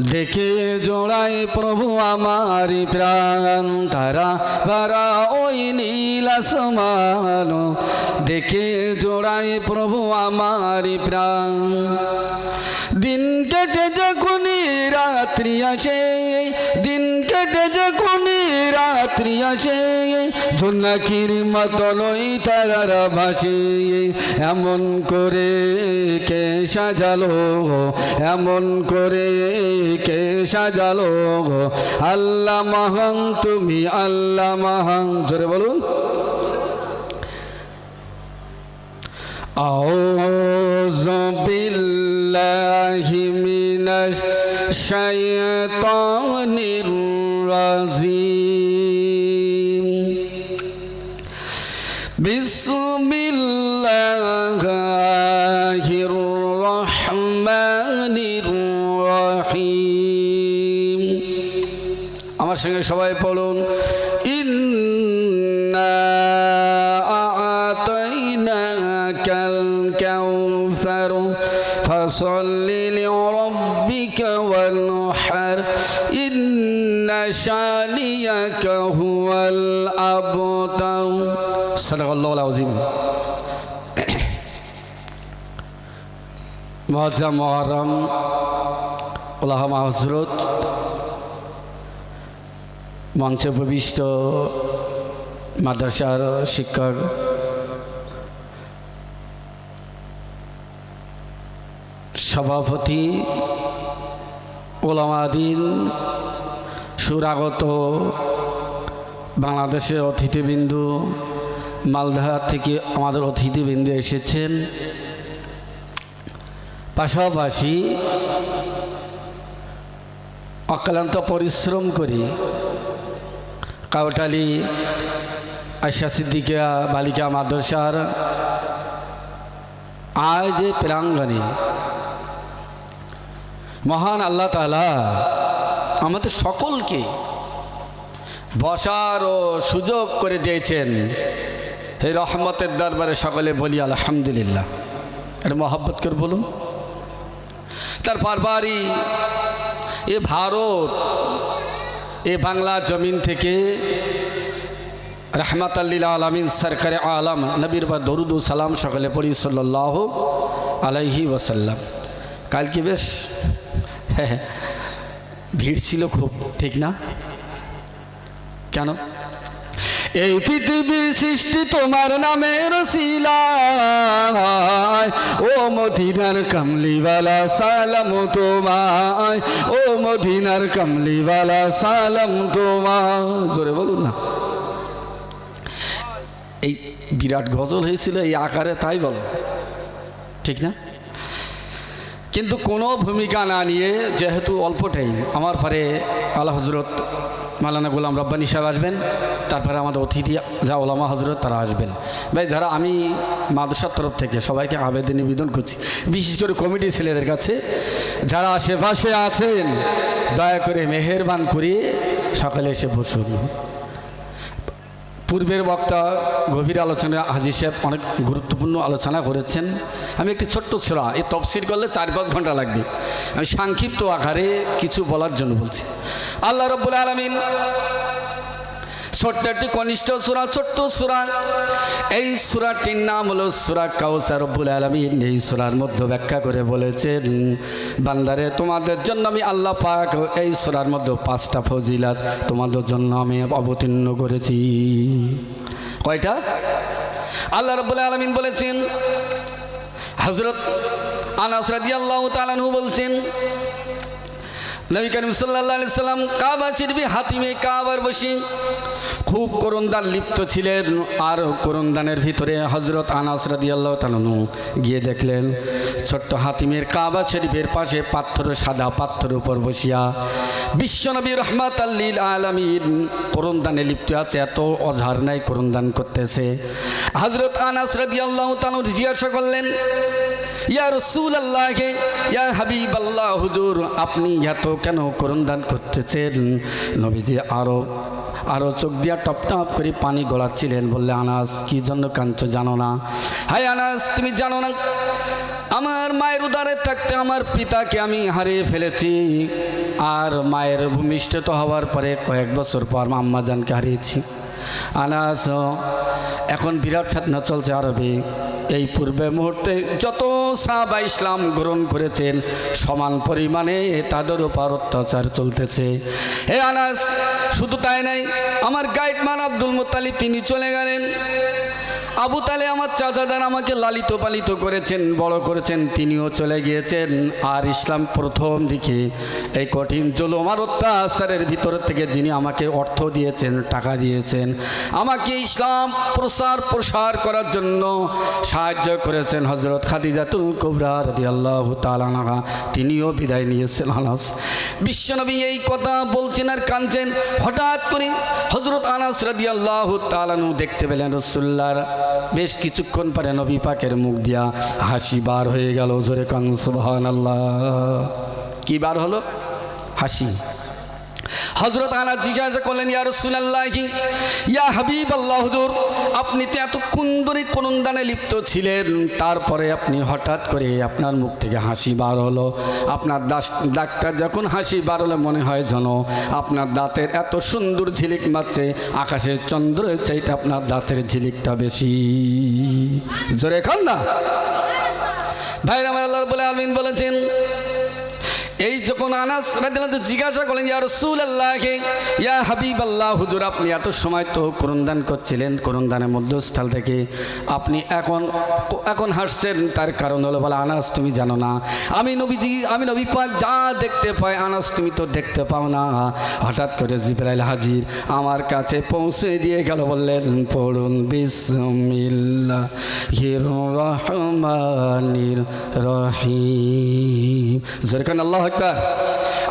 দেখে জোড়ায় প্রভু আমারি প্রাণ তারা ভারা ওই নীলা সমান দেখে জোড়ায় প্রভু আমারি প্রাণ। দিন কেটে যখনই রাত্রি আসে, দিন কেটে রাত্রি আসে ঝুনাকির মতনই তারার ভাসে এমন করে কে সাজালো এমন করে কে সাজালো আল্লাহ মহান তুমি আল্লাহ মহান জোরে বলুন أعوذ بالله من الشيطان الرجيم আমার সঙ্গে সবাই পড়ুন। ইন্না আতাইনাকাল কাউসার ফসল্লি লিরাব্বিকা ওয়ানহার, ইন্না শানিয়াকা হুয়াল আবতার। সাদাকাল্লাহুল আযীম। মুআজ্জাম মুহররম উলামা হযরত মঞ্চে প্রবিষ্ট মাদ্রাসার শিক্ষক। সভাপতি ওলামাদিন সুরাগত বাংলাদেশের অতিথিবিন্দু, মালদা থেকে আমাদের অতিথিবিন্দু এসেছেন। পাশাপাশি অক্লান্ত পরিশ্রম করি কাউটালি আশা সিদ্দিকা বালিকা মাদ্রাসার আজ প্রাঙ্গণে মহান আল্লাহ তালা আমাদের সকলকে বসার ও সুযোগ করে দিয়েছেন। এই রহমতের দরবারে সকলে বলি আলহামদুলিল্লাহ। এটা মহব্বত করে বলুন। তার পারবারই এ ভারত এ বাংলা জমিন থেকে রহমাত আল্লিল আলমিন সরকারে আলম নবীর বা দরুদু সালাম সকলে পড়ি সাল্লাহ আলাইহি ওসাল্লাম কালকে বেশ? হ্যাঁ। ভিড় ছিল খুব, ঠিক না? কেন? এই পৃথিবী সৃষ্টি তোমার নামের শিলায়। ও মদিনার কামলিওয়ালা, সালাম তোমায়। ও মদিনার কামলিওয়ালা, সালাম তোমায়। জোরে বলুন না। এই বিরাট গজল হয়েছিল এই আকারে, তাই বলো। ঠিক না? কিন্তু কোনো ভূমিকা না নিয়ে, যেহেতু অল্প টাইম আমার পরে আল্লাহ হজরত মালানা গোলাম রব্বানি সাহেব আসবেন, তারপরে আমাদের অতিথি যা ওলামা হজরত তারা আসবেন। ভাই, যারা আমি মাদ্রাসার তরফ থেকে সবাইকে আবেদন নিবেদন করছি, বিশেষ করে কমিটির ছেলেদের কাছে, যারা আশেপাশে আছেন, দয়া করে মেহেরবান করে সকালে এসে বসুন। পূর্বের বক্তা গভীর আলোচনা হাজি সাহেব অনেক গুরুত্বপূর্ণ আলোচনা করেছেন। আমি একটি ছোট্ট ছোড়া এই তফসির করলে চার পাঁচ ঘণ্টা লাগবে। আমি সংক্ষিপ্ত আকারে কিছু বলার জন্য বলছি। আল্লাহ রব্বুল আলমিন ছোট্ট কনিষ্ঠ সুরা, ছোট্ট সুরা। এই সুরাটির নাম হলো সুরা কাউসার রব্বুল আলমিন। এই সুরার মধ্যে ব্যাখ্যা করে বলেছেন, বান্দারে, তোমাদের জন্য আমি আল্লাহ পাক এই সুরার মধ্যে পাঁচটা ফজিলাত তোমাদের জন্য আমি অবতীর্ণ করেছি। কয়টা? আল্লাহ রব্বুল আলমিন বলেছেন হজরত আনাস রাদিয়াল্লাহু তাআলাহু বলছেন নবী করিম আলাইহি সাল্লাম কাবা চিরবি, হাতিমে কাবার বসে খুব করুণদান লিপ্ত ছিলেন আর করুণদানের ভিতরে হজরত আনাস রাদিয়াল্লাহু তাআলাহু গিয়ে দেখলেন, ছোট্ট হাতিমের কাবা শরীফের পাশে পাথর, সাদা পাথর উপর বসিয়া বিশ্বনবী রহমাত আল্লিল আলমিন করুণদানে লিপ্ত আছে, এত অঝার নাই করুণদান করতেছে। হজরত আনাস রাদিয়াল্লাহু তাআলা জিজ্ঞাসা করলেন, ইয়া রসুল আল্লাহকে ইয়া হাবিব আল্লাহ হুজুর, আপনি এত কেন করুণ দান করতেছেন? নবীজি আরও আরও চোখ দিয়া টপ টপ করে পানি গড়াচ্ছিলেন বললে, আনাস, কি জন্য কান্ত জানো না? হাই আনাস, তুমি জানো না, আমার মায়ের উদারে থাকতে আমার পিতাকে আমি হারিয়ে ফেলেছি। আর মায়ের ভূমিষ্ঠিত হওয়ার পরে কয়েক বছর পর আম্মা জানকে হারিয়েছি। আনাস, এখন বিরাট ফেতনা চলছে আরবে। এই পূর্বে মুহূর্তে যত সাহাবা ইসলাম গ্রহণ করেছেন। সমান পরিমাণে তাদের উপর অত্যাচার চলতেছে। হে আনাস, শুধু তাই নাই আমার গাইড মান আব্দুল মোতালিব তিনি চলে গেলেন। আবু তালে আমার চাচাদার আমাকে লালিত পালিত করেছেন, বড় করেছেন, তিনিও চলে গিয়েছেন। আর ইসলাম প্রথম দিকে এই কঠিন জুলুম আর অত্যাচারের ভিতর থেকে যিনি আমাকে অর্থ দিয়েছেন, টাকা দিয়েছেন, আমাকে ইসলাম প্রসার প্রসার করার জন্য সাহায্য করেছেন হজরত খাদিজাতুল কুবরা রদি আল্লাহ তালানা তিনিও বিদায় নিয়েছেন আনাস বিশ্বনবী এই কথা বলছেন আর কাঁদছেন। হঠাৎ করে হজরত আনাস রাদি আল্লাহ তালানু দেখতে পেলেন রসুল্লার বেশ কিছুক্ষণ পরে নবী পাকের মুখ দিয়া হাসি বার হয়ে গেল, জোরে কান সুবহান আল্লাহ কি বার হলো? হাসি। হজরত আনা জিজ্ঞাসা করলেন, ইয়া ইয়া হাবিব আল্লাহ হুজুর আপনি তো এত কুন্দরি করুণদানে লিপ্ত ছিলেন। তারপরে আপনি হঠাৎ করে আপনার মুখ থেকে হাসি বার হলো। আপনার দাস ডাক্তার যখন হাসি বার হলে, মনে হয় যেন আপনার দাঁতের এত সুন্দর ঝিলিক মারছে, আকাশের চন্দ্রের চাইতে আপনার দাঁতের ঝিলিকটা বেশি। জোরে খান না। ভাইরা আমার আল্লাহ বলে আলমিন বলেছেন যখন আনাস রাদিয়াল্লাহু জিজ্ঞাসা করলেন, ইয়া রাসূলুল্লাহকে ইয়া হাবিব আল্লাহ হুজুর, আপনি এত সময় তো করুণদান করছিলেন করুণদানের মধ্যস্থল থেকে। আপনি এখন এখন হাসছেন, তার কারণ হলো, বলে, আনাস, তুমি জানো না। আমি নবীজি, আমি নবী পাক যা দেখতে পাই, আনাস, তুমি তো দেখতে পাও না। হঠাৎ করে জিব্রাইল হাজির আমার কাছে পৌঁছে দিয়ে গেল, বললেন, পড়ুন বিসমিল্লাহির রহমানির রহিম। যেরকম আল্লাহ আকবার।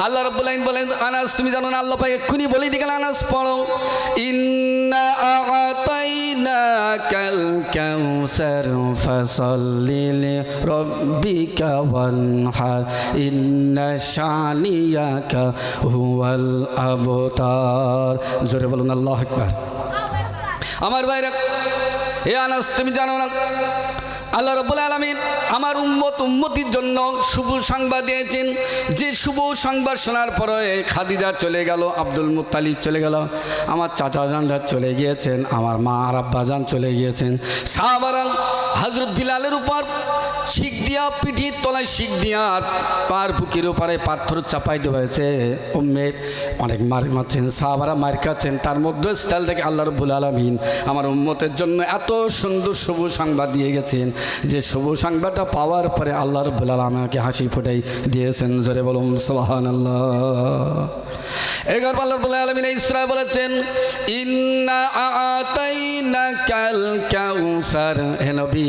আল্লাহ রাব্বুল আলামিন বলেন, আনাস, তুমি জানো না, আল্লাহ পাক এক্ষুনি বলে দিলেন আনাস, পড়ো। ইন্না আ'তাইনাকাল কাউসার ফাসাল্লি লিরাব্বিকা ওয়ানহার। ইন্না শানিয়াকা হুয়াল আবতার। জোরে বলুন, আল্লাহ আকবার। আমার ভাইরা হে আনাস, তুমি জানো না আল্লাহ রবুল আলমিন আমার উম্মত উম্মতির জন্য শুভ সংবাদ দিয়েছেন। যে শুভ সংবাদ শোনার পরে খাদিজা চলে গেল, আব্দুল মুতালিব চলে গেল, আমার চাচা জানরা চলে গিয়েছেন, আমার মা আর আব্বাজান চলে গিয়েছেন। সাহাবারা হজরত বিলালের উপর শিখ দিয়া পিঠির তলায় শিখ দিয়া পার বুকের উপরে পাথর চাপাই দেওয়া হয়েছে। উম্মে অনেক মার মারছেন, সাহাবারা মার খাচ্ছেন, তার মধ্যে স্থল থেকে আল্লাহ রব্বুল আলমিন আমার উম্মতের জন্য এত সুন্দর শুভ সংবাদ দিয়ে গেছেন। যে শুভ সংবাদটা পাওয়ার পরে আল্লাহ রব্বুল আলম আমাকে হাসি ফুটাই দিয়েছেন। জোরে বলুন সোহান আল্লাহ এগার আল্লাহ রব্বুল আলমিন ইসরা বলেছেন, ইন্না আতাইনা কাল কাউসার। হে নবী,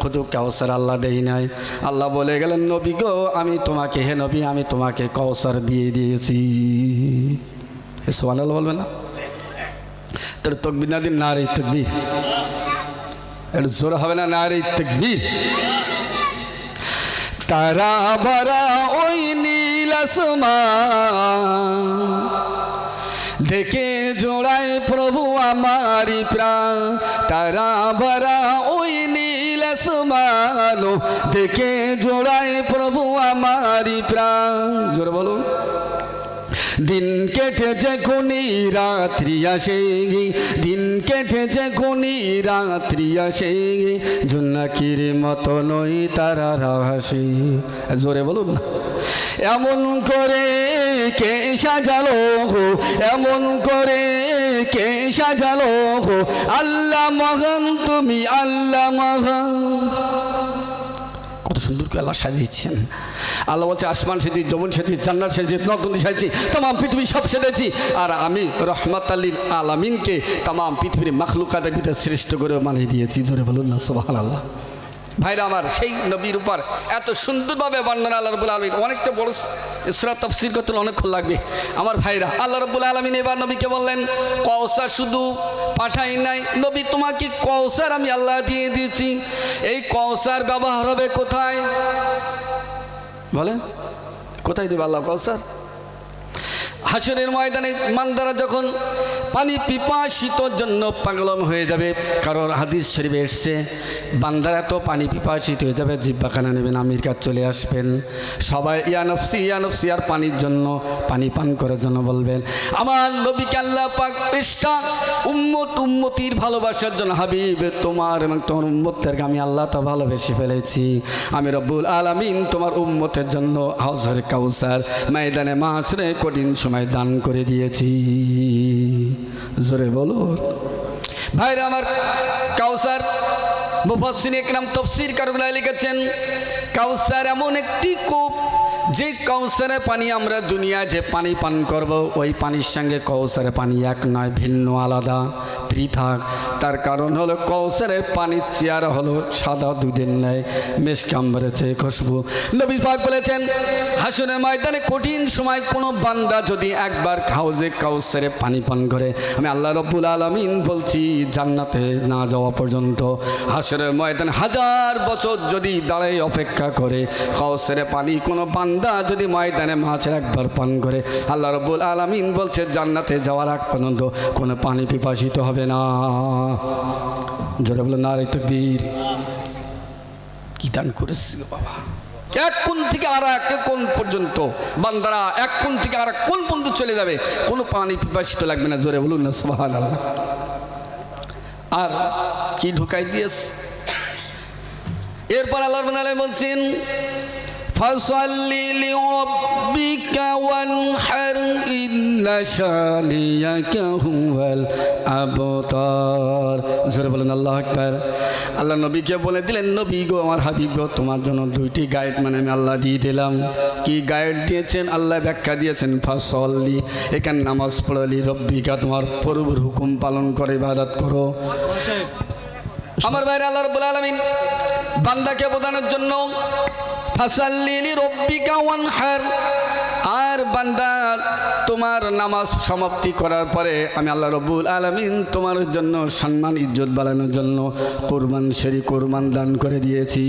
খুদু কাউসার আল্লাহ দেই নাই। আল্লাহ বলে গেলেন, নবী গো, আমি তোমাকে, হে নবী, আমি তোমাকে কাউসার দিয়ে দিয়েছি। সোহান বলবে না? তোর তকবির না দিন, না রে তকবির। একটু জোর হবে না না রে তকবির? তারা ভরা ওই নীল দেখে জোড়ায় প্রভু আমারি প্রাণ। তারা ভরা ওই নীল দেখে জোড়ায় প্রভু আমারি প্রাণ। জোর বলুন। দিন কেটেছে খুনি রাত্রি আসে, দিন কেটেছে খুনি রাত্রি আসে জুনাকির মতো নই তারা হাসি জোরে বলুন। না এমন করে কে সাজালো এমন করে কে সাজালো আল্লাহ মহান, তুমি আল্লাহ মহান। কত সুন্দর করে আল্লাহ সাজিয়েছেন আল্লাহ বলছে, আসমান সেজি যমুন সেজি জান্নার সেজি নদী সাজছি তাম পৃথিবী সব সেজেছি। আর আমি রহমত আলীর আলামিনকে তাম পৃথিবীর মাখলুকাদের ভিতরে শ্রেষ্ঠ করে মানিয়ে দিয়েছি। ধরে বলুন না সোহান আল্লাহ ভাইরা আমার, সেই নবীর উপর এত সুন্দরভাবে বর্ণনা আল্লাহ রবুল আলমিন, অনেকটা বড় সুরা তফসির করতে অনেকক্ষণ লাগবে। আমার ভাইরা, আল্লাহ রবুল আলমিন এবার নবীকে বললেন কৌসার শুধু পাঠাই নাই। নবী, তোমাকে কৌসার আমি আল্লাহ দিয়ে দিয়েছি। এই কৌসার ব্যবহার হবে কোথায়? বলেন, কোথায় দেবে আল্লাহ কৌসার হাসরের ময়দানে মান্দারা যখন পানি পিপাসিতর জন্য পাগলম হয়ে যাবে, কারোর হাদিস শরীফে এসছে, বান্দারা তো পানি পিপাসিত হয়ে যাবে, জিব্বাখানা নেবেন, আমির কাজ চলে আসবেন। সবাই ইয়ানফসি ইয়ানফসি আর পানির জন্য, পানি পান করার জন্য বলবেন। আমার নবীকে আল্লাহ পাক পৃষ্ঠা, উম্মত উম্মতির ভালোবাসার জন্য, হাবিব, তোমার এবং তোমার উম্মতেরকে আমি আল্লাহ তো ভালোবেসে ফেলেছি। আমি রব্বুল আলামিন তোমার উম্মতের জন্য হাউসের কাউসার, ময়দানে মাছরে কঠিন সময় দান করে দিয়েছি। জোরে বলো। ভাইরা আমার কাউসার মুফাসিন একরাম তফসির কারুগুলা লিখেছেন, কাউসার এমন একটি কূপ যে কাউসারে পানি আমরা দুনিয়া যে পানি পান করব, ওই পানির সঙ্গে কৌসারে পানি এক নয়, ভিন্ন, আলাদা, পৃথক। তার কারণ হলো কৌসারের পানির চেয়ার হলো সাদা দুধের ন্যায় মেশ কাম্বারের চেয়ে খুশবু। নবী পাক বলেছেন হাসনের ময়দানে কঠিন সময় কোনো বান্দা যদি একবার হাউজে কাউসারে পানি পান করে, আমি আল্লাহ রব্বুল আলমিন বলছি, জান্নাতে না যাওয়া পর্যন্ত। হাসরের ময়দানে হাজার বছর যদি দাঁড়াই অপেক্ষা করে কাউসারে পানি কোনো বান্দা যদি ময়দানে মাছের একবার পান করে, আল্লাহ রব্বুল আলমিন বলছে, জান্নাতে যাওয়ার এক পর্যন্ত কোনো পানি পিপাসিত হবে না। জোরে বলে না রে তো বীর কি দান করেছিল বাবা? এক কোণ থেকে আর এক কোন পর্যন্ত বান্দারা এক কোণ থেকে আর কোণ পর্যন্ত চলে যাবে, কোনো পানি পিপাসিত লাগবে না, জোরে বলুন না সোহান আর কি ঢুকাই দিয়েছে? এরপর আল্লাহ বলছেন فصل لربك وانحر إن شانيك هو الأبتر জোরে বলেন আল্লাহ আকবার আল্লাহ নবীকে বলে দিলেন নবী গো আমার হাবিব গো তোমার জন্য দুইটি গাইড মানে আমি আল্লাহ দিয়ে দিলাম কি গাইড দিয়েছেন আল্লাহ ব্যাখ্যা দিয়েছেন ফাসল্লি এখানে নামাজ পড়লি রব্বিকা তোমার পরবুর হুকুম পালন করে ইবাদত করো আমার বাইরে আল্লাহ রব্বুল আলমিন বান্দাকে বোঝানোর জন্য ফাসাল্লিলি রব্বিকা ওয়ানহার। আর বান্দা, তোমার নামাজ সমাপ্তি করার পরে আমি আল্লাহ রব্বুল আলমিন তোমার জন্য সম্মান, ইজ্জত বাড়ানোর জন্য কোরবান শরী কোরবান দান করে দিয়েছি।